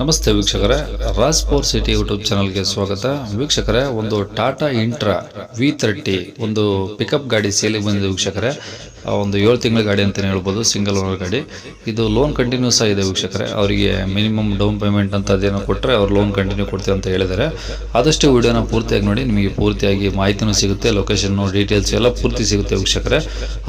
ನಮಸ್ತೆ ವೀಕ್ಷಕರೇ, Raj four city YouTube ಚಾನಲ್ಗೆ ಸ್ವಾಗತ. ವೀಕ್ಷಕರೇ, ಒಂದು ಟಾಟಾ ಇಂಟ್ರಾ ವಿ ತರ್ಟಿ ಒಂದು ಪಿಕಪ್ ಗಾಡಿ ಸೇಲಿಗೆ ಬಂದಿದೆ ವೀಕ್ಷಕರೇ. ಒಂದು ಏಳು ತಿಂಗಳ ಗಾಡಿ ಅಂತಲೇ ಹೇಳ್ಬೋದು ಸಿಂಗಲ್ ಓನರ್ ಗಾಡಿ. ಇದು ಲೋನ್ ಕಂಟಿನ್ಯೂಸ್ ಆಗಿದೆ ವೀಕ್ಷಕರೇ. ಅವರಿಗೆ ಮಿನಿಮಮ್ ಡೌನ್ ಪೇಮೆಂಟ್ ಅಂತ ಅದೇನೋ ಕೊಟ್ಟರೆ ಅವ್ರು ಲೋನ್ ಕಂಟಿನ್ಯೂ ಕೊಡ್ತೀವಿ ಅಂತ ಹೇಳಿದ್ದಾರೆ. ಆದಷ್ಟು ವಿಡಿಯೋನ ಪೂರ್ತಿಯಾಗಿ ನೋಡಿ, ನಿಮಗೆ ಪೂರ್ತಿಯಾಗಿ ಮಾಹಿತಿನೂ ಸಿಗುತ್ತೆ ಲೊಕೇಶನ್ನು ಡೀಟೇಲ್ಸ್ ಎಲ್ಲ ಪೂರ್ತಿ ಸಿಗುತ್ತೆ ವೀಕ್ಷಕರೇ.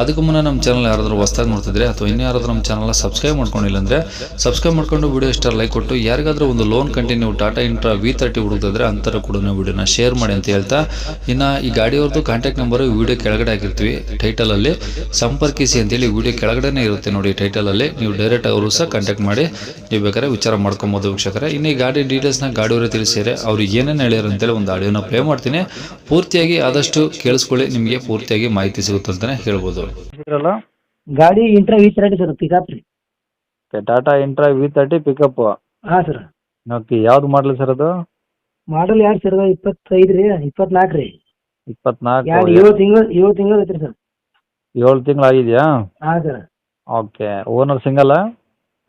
ಅದಕ್ಕೂ ಮುನ್ನ ನಮ್ಮ ಚಾನಲ್ ಯಾರಾದರೂ ಹೊಸ್ದಾಗಿ ನೋಡ್ತಿದ್ರೆ ಅಥವಾ ಇನ್ನೂ ಯಾರಾದರೂ ನಮ್ಮ ಚಾನಲ್ನ ಸಬ್ಸ್ಕ್ರೈಬ್ ಮಾಡ್ಕೊಂಡಿಲ್ಲ ಅಂದರೆ ಸಬ್ಸ್ಕ್ರೈಬ್ ಮಾಡ್ಕೊಂಡು ವಿಡಿಯೋ ಇಷ್ಟ ಲೈಕ್ ಕೊಟ್ಟು, ಯಾರಿಗಾದರೂ ಒಂದು loan continue Tata Intra V thirty ಹುಡುಕಿದ್ರೆ ಅಂತರ ಕೂಡ ವಿಡಿಯೋನ ಶೇರ್ ಮಾಡಿ ಅಂತ ಹೇಳ್ತಾ, ಇನ್ನು ಈ ಗಾಡಿಯವ್ರದ್ದು ಕಾಂಟ್ಯಾಕ್ಟ್ ನಂಬರು ವಿಡಿಯೋ ಕೆಳಗಡೆ ಹಾಕಿರ್ತೀವಿ ಟೈಟಲಲ್ಲಿ ಸಂಪರ್ಕಿಸಿ ಅಂತೇಳಿ ವಿಡಿಯೋ ಕೆಳಗಡೆನೇ ಇರುತ್ತೆ ನೋಡಿ ಟೈಟಲಲ್ಲಿ. ನೀವು ಡೈರೆಕ್ಟ್ ಅವರು ಸಹ ಕಾಂಟ್ಯಾಕ್ಟ್ ಮಾಡಿ ನೀವು ಬೇಕಾದ್ರೆ ವಿಚಾರ ಮಾಡ್ಕೊಬೋದು ವೀಕ್ಷಕರೇ. ಇನ್ನು ಈ ಗಾಡಿ ಡೀಟೇಲ್ಸ್ನ ಗಾಡಿಯವರೇ ತಿಳಿಸಿದರೆ ಅವ್ರು ಏನೇನು ಹೇಳ್ಯಾರ ಅಂತೇಳಿ ಒಂದು ಆಡಿಯೋನ ಪ್ಲೇ ಮಾಡ್ತೀನಿ. ಪೂರ್ತಿಯಾಗಿ ಆದಷ್ಟು ಕೇಳಿಸ್ಕೊಳ್ಳಿ ನಿಮಗೆ ಪೂರ್ತಿಯಾಗಿ ಮಾಹಿತಿ ಸಿಗುತ್ತೆ ಅಂತಲೇ ಹೇಳ್ಬೋದು. ಗಾಡಿ Intra V thirty sir pickup ರೀ. Tata Intra V thirty pickup ಹಾಂ ಸರ್. ಓಕೆ ಯಾವ್ದು ಮಾಡಲ್ ಸರ್ ಅದು? ಮಾಡಲ್ ಎರಡು ಸರ್ ಇಪ್ಪತ್ತೈದು ರೀ ಇಪ್ಪತ್ನಾಲ್ಕು ರೀ. ಇಪ್ಪತ್ನಾಲ್ಕು ಏಳು ತಿಂಗಳು ಏಳು ತಿಂಗಳು ಐತ್ರಿ ಸರ್. ಏಳು ತಿಂಗಳು ಆಗಿದೆಯಾ ಹಾಂ ಸರ್. ಓಕೆ ಓನರ್ ಸಿಂಗಲ್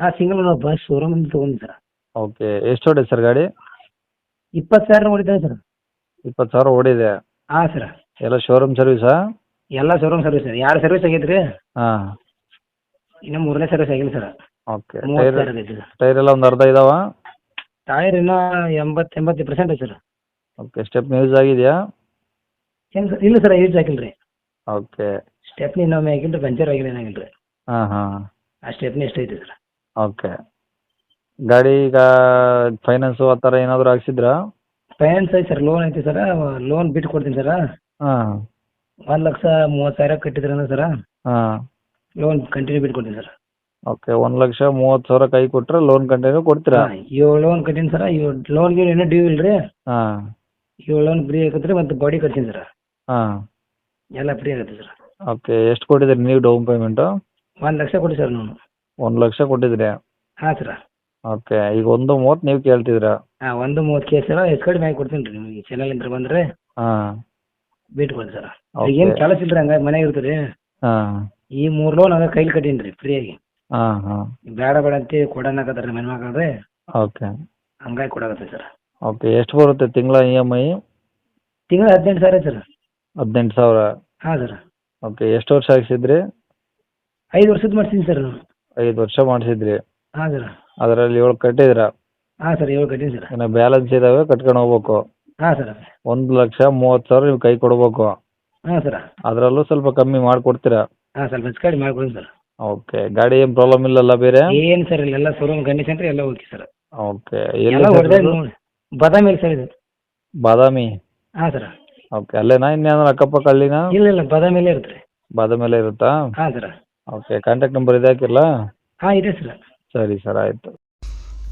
ಹಾಂ ಸಿಂಗಲ್ ನಾವು ಬಸ್ ಶೋರೂಮ್ ಅಂತ ತೊಗೊಂಡು ಸರ್. ಓಕೆ ಎಷ್ಟು ಹೊಡೆ ಸರ್ ಗಾಡಿ? ಇಪ್ಪತ್ತು ಸಾವಿರ ಹೊಡಿತಾ ಸರ್. ಇಪ್ಪತ್ತು ಸಾವಿರ ಓಡಿದೆ. ಹಾಂ ಸರ್. ಎಲ್ಲ ಶೋರೂಮ್ ಸರ್ವಿಸಾ? ಎಲ್ಲ ಶೋರೂಮ್ ಸರ್ವಿಸ್ ಸರ್. ಎರಡು ಸರ್ವಿಸ್ ಆಗೈತೆ ರೀ ಹಾಂ. ಇನ್ನು ಮೂರನೇ ಸರ್ವಿಸ್ ಆಗಿಲ್ಲ ಸರ್. ಓಕೆ ಮೂವತ್ತು ಟೈರ್ ಸಾವಿರ ಆಗೈತೆ ಸರ್. ಟೈರ್ ಎಲ್ಲ ಒಂದು ಅರ್ಧ ಇದಾವ? ಟೈರ್ ಇನ್ನೂ ಎಂಬತ್ತು ಎಂಬತ್ತು ಪರ್ಸೆಂಟ್ ಐತೆ ಸರ್. ಓಕೆ ಸ್ಟೆಪ್ ಯೂಸ್ ಆಗಿದೆಯಾ? ಏನು ಸರ್ ಇಲ್ಲ ಸರ್ ಯೂಸ್ ಆಗಿಲ್ಲ ರೀ. ಓಕೆ. ಸ್ಟೆಪ್ನಿ ಇನ್ನೊಮ್ಮೆ ಆಗಿಲ್ಲ ರೀ ಪಂಚರ್ ಆಗಿಲ್ಲ ಏನಾಗಿಲ್ಲ ರೀ ಹಾಂ ಹಾಂ. ಆ ಸ್ಟೆಪ್ನಿ ಎಷ್ಟು ಐತಿ ಸರ್. ಓಕೆ. ಗಾಡಿ ಈಗ ಫೈನಾನ್ಸು ಆ ಥರ ಏನಾದರೂ ಹಾಕ್ಸಿದ್ರ? ಫೈನಾನ್ಸ್ ಐತಿ ಸರ್ ಲೋನ್ ಐತಿ ಸರ್ ಲೋನ್ ಬಿಟ್ಟು ಕೊಡ್ತೀನಿ ಸರ. ಹಾಂ. ಒಂದು ಲಕ್ಷ ಮೂವತ್ತು ಸಾವಿರ ಕಟ್ಟಿದ್ರನ ಸರ? ಹಾಂ. ಲೋನ್ ಕಂಟಿನ್ಯೂ ಬಿಟ್ಟು ಕೊಡ್ತೀನಿ ಸರ್. ಓಕೆ ಒಂದು ಲಕ್ಷ ಮೂವತ್ತು ಸಾವಿರ ಕೈ ಕೊಟ್ಟರೆ ಲೋನ್ ಕಂಟಿನ್ಯೂ ಕೊಡ್ತೀರಾ? ಏಳು ಲೋನ್ ಕಟ್ಟಿನಿ ಸರ ಏಳು ಲೋನ್ ಗೀನ್ ಇನ್ನೂ ಡ್ಯೂ ಇಲ್ರಿ? ಹಾಂ. ಏಳು ಲೋನ್ ಫ್ರೀ ಆಗತ್ತೆ ರೀ ಮತ್ತು ಬಾಡಿ ಕಟ್ತೀನಿ ಸರ್. ಹಾಂ. ಎಲ್ಲ ಫ್ರೀ ಆಗುತ್ತೆ ಸರ್. ಓಕೆ ಎಷ್ಟು ಕೊಟ್ಟಿದ್ದೀರಿ ನೀವು ಡೌನ್ ಪೇಮೆಂಟು? ಒಂದು ಲಕ್ಷ ಕೊಡಿ ಸರ್ ನಾನು. ಒಂದು ಲಕ್ಷ ಕೊಟ್ಟಿದ್ರಿ ಹಾಂ ಸರ್. ಓಕೆ ಈಗ ಒಂದು ಮೂವತ್ತು ನೀವು ಕೇಳ್ತಿದ್ದೀರಾ? ಹಾಂ ಒಂದು ಮೂವತ್ತು ಕೆ ಸರ್ ಹೆಚ್ಚು ಕಡಿಮೆ ಆಗಿ ಕೊಡ್ತೀನಿ ರೀ ನಿಮಗೆ. ಚಾನಲಿಂದ ಬಂದರೆ ಹಾಂ. ಬಿಟ್ಟು ಕೊಡಿ ಸರ್ ಓಕೆ. ಏನು ಕೆಲಸ ಇಲ್ಲ ರೀ ಹಂಗಾಗಿ ಮನೆಗೆ ಇರ್ತೀರಿ ಹಾಂ. ಈ ಮೂರು ಲೋನ್ ಅದ ಕೈಲಿ ಕಟ್ಟೀನಿ ರೀ ಫ್ರೀಯಾಗಿ ಹಾಂ ಹಾಂ. ಬೇಡ ಬೇಡ ಅಂತ ಕೊಡೋಣಕತ್ತಾರ ರೀ ಮನೆ ಮಕ್ಕಳ್ರೆ ಓಕೆ. ಹಂಗಾಗಿ ಕೊಡಾಕತ್ತೆ ಸರ್. ಓಕೆ ಎಷ್ಟು ಬರುತ್ತೆ ತಿಂಗಳ ಇ ಎಂ ಐ? ತಿಂಗಳ ಹದಿನೆಂಟು ಸಾವಿರ ಸರ್. ಹದಿನೆಂಟು ಸಾವಿರ. ಹಾಂ ಸರ್. ಓಕೆ ಎಷ್ಟು ವರ್ಷ ಹಾಕ್ಸಿದ್ರಿ? ಐದು ವರ್ಷದ ಮಾಡ್ತೀನಿ ಸರ್ ನಾನು. ಐದು ವರ್ಷ ಮಾಡಿಸಿದ್ರಿ. ಹಾಂ ಸರ್. ಅದರಲ್ಲಿ ಏಳು ಕಟ್ಟಿದ್ರ ಹಾಂ ಸರ್ ಏಳು ಕಟ್ಟೀನಿ ಸರ್. ಇನ್ನು ಬ್ಯಾಲೆನ್ಸ್ ಇದಾವೆ ಕಟ್ಕೊಂಡು ಹೋಗ್ಬೇಕು. ಹಾಂ ಸರ್ ಒಂದು ಲಕ್ಷ ಮೂವತ್ತು ಸಾವಿರ ನೀವು ಕೈ ಕೊಡ್ಬೇಕು. ಹಾಂ ಸರ್. ಅದರಲ್ಲೂ ಸ್ವಲ್ಪ ಕಮ್ಮಿ ಮಾಡಿಕೊಡ್ತೀರಾ? ಹಾಂ ಸ್ವಲ್ಪ ಹೆಚ್ಚು ಕಡಿಮೆ ಮಾಡ್ಕೊಡಿ ಸರ್. ಓಕೆ ಗಾಡಿ ಏನು ಪ್ರಾಬ್ಲಮ್ ಇಲ್ಲಲ್ಲ ಬೇರೆ? ಏನು ಸರ್ ಇಲ್ಲ ಎಲ್ಲ ಶೋರೂಮ್ ಕಂಡೀಷನ್ ಎಲ್ಲ ಓಕೆ ಸರ್. ಓಕೆ ಎಲ್ಲ ಹೊಡೆದ? ಬಾದಾಮಿ ಸರ್ ಇದು. ಬಾದಾಮಿ? ಹಾಂ ಸರ್. ಓಕೆ ಅಲ್ಲೇನಾ ಇನ್ನೇನಾದ್ರು ಅಕ್ಕಪಕ್ಕ ಹಳ್ಳಿನಾ? ಇಲ್ಲ ಇಲ್ಲ ಬಾದಾಮಿಲೇ ಇರುತ್ತೆ. ರೀ ಬಾದಾಮಿಯಲ್ಲೇ ಇರುತ್ತಾ? ಹಾಂ ಸರ್. ಓಕೆ ಕಾಂಟ್ಯಾಕ್ಟ್ ನಂಬರ್ ಇದೆ ಹಾಕಿರಲಾ? ಹಾಂ ಇದೆ ಸರ್. ಸರಿ ಸರ್ ಆಯಿತು.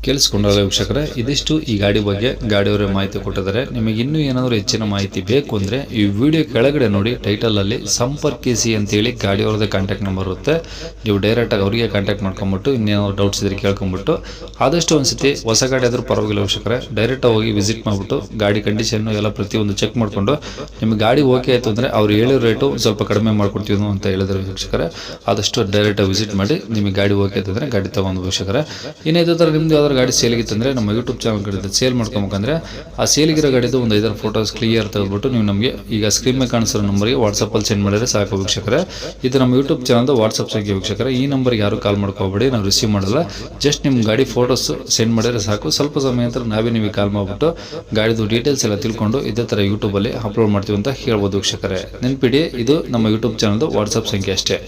ಕೇಳಿಸ್ಕೊಂಡಲ್ಲ ವೀಕ್ಷಕರೇ, ಇದಿಷ್ಟು ಈ ಗಾಡಿ ಬಗ್ಗೆ ಗಾಡಿಯವರೇ ಮಾಹಿತಿ ಕೊಟ್ಟಿದ್ದಾರೆ. ನಿಮಗೆ ಇನ್ನೂ ಏನಾದರೂ ಹೆಚ್ಚಿನ ಮಾಹಿತಿ ಬೇಕು ಅಂದರೆ ಈ ವಿಡಿಯೋ ಕೆಳಗಡೆ ನೋಡಿ, ಟೈಟಲಲ್ಲಿ ಸಂಪರ್ಕಿಸಿ ಅಂತೇಳಿ ಗಾಡಿಯವ್ರದ್ದೇ ಕಾಂಟ್ಯಾಕ್ಟ್ ನಂಬರ್ ಇರುತ್ತೆ. ನೀವು ಡೈರೆಕ್ಟಾಗಿ ಅವರಿಗೆ ಕಾಂಟ್ಯಾಕ್ಟ್ ಮಾಡ್ಕೊಂಬಿಟ್ಟು, ಇನ್ನೇನಾದ್ರು ಡೌಟ್ಸ್ ಇದ್ರೆ ಕೇಳ್ಕೊಂಬಿಟ್ಟು, ಆದಷ್ಟು ಒಂದ್ಸತಿ ಹೊಸ ಗಾಡಿ ಆದರೂ ಪರವಾಗಿಲ್ಲ ವೀಕ್ಷಕರೇ ಡೈರೆಕ್ಟಾಗಿ ಹೋಗಿ ವಿಸಿಟ್ ಮಾಡಿಬಿಟ್ಟು, ಗಾಡಿ ಕಂಡೀಷನ್ನು ಎಲ್ಲ ಪ್ರತಿಯೊಂದು ಚೆಕ್ ಮಾಡಿಕೊಂಡು, ನಿಮಗೆ ಗಾಡಿ ಓಕೆ ಆಯಿತು ಅಂದರೆ ಅವ್ರು ಹೇಳೋ ರೇಟು ಸ್ವಲ್ಪ ಕಡಿಮೆ ಮಾಡ್ಕೊಡ್ತೀವಿ ಅಂತ ಹೇಳಿದ್ರು ವೀಕ್ಷಕರೇ. ಆದಷ್ಟು ಡೈರೆಕ್ಟಾಗಿ ವಿಸಿಟ್ ಮಾಡಿ, ನಿಮಗೆ ಗಾಡಿ ಓಕೆ ಆಯ್ತು ಅಂದರೆ ಗಾಡಿ ತೊಗೊಂಡು ವೀಕ್ಷಕರೇ. ಇನ್ನೇ ಥರ ನಿಮ್ದು ಯಾವ್ದಾದ್ರು ಗಾಡಿ ಸೇಲಿಗಿತ್ತಂದರೆ ನಮ್ಮ ಯೂಟ್ಯೂಬ್ ಚಾನಲ್ ಕಡೆ ಸೇಲ್ ಮಾಡ್ಕೊಬೇಕಂದ್ರೆ ಆ ಸೇಲಿಗಿರೋ ಗಾಡಿದು ಒಂದು ಐದಾರು ಫೋಟೋಸ್ ಕ್ಲಿಯರ್ ತೆಗೆದ್ಬಿಟ್ಟು ನೀವು ನಮಗೆ ಈಗ ಸ್ಕ್ರೀನ್ ಮೇಲೆ ಕಾಣಿಸೋ ನಂಬರ್ಗೆ ವಾಟ್ಸಪ್ಪಲ್ಲಿ ಸೆಂಡ್ ಮಾಡಿದ್ರೆ ಸಾಕು ವೀಕ್ಷಕರೇ. ಇದು ನಮ್ಮ ಯೂಟ್ಯೂಬ್ ಚಾನಲ್ದು ವಾಟ್ಸಪ್ ಸಂಖ್ಯೆ ವೀಕ್ಷಕರೇ. ಈ ನಂಬರ್ಗೆ ಯಾರು ಕಾಲ್ ಮಾಡ್ಕೋಬೇಡಿ, ನಾವು ರಿಸೀವ್ ಮಾಡಲ್ಲ. ಜಸ್ಟ್ ನಿಮ್ಮ ಗಾಡಿ ಫೋಟೋಸ್ ಸೆಂಡ್ ಮಾಡಿದ್ರೆ ಸಾಕು. ಸ್ವಲ್ಪ ಸಮಯ ನಂತರ ನಾವೇ ನಿಮಗೆ ಕಾಲ್ ಮಾಡಿಬಿಟ್ಟು ಗಾಡಿದು ಡೀಟೇಲ್ಸ್ ಎಲ್ಲ ತಿಳ್ಕೊಂಡು ಇದೇ ಥರ ಯೂಟ್ಯೂಬಲ್ಲಿ ಅಪ್ಲೋಡ್ ಮಾಡ್ತೀವಿ ಅಂತ ಹೇಳ್ಬೋದು ವೀಕ್ಷಕರೇ. ನೆನ್ಪಿಡಿ, ಇದು ನಮ್ಮ ಯೂಟ್ಯೂಬ್ ಚಾನಲ್ದು ವಾಟ್ಸಪ್ ಸಂಖ್ಯೆ ಅಷ್ಟೇ.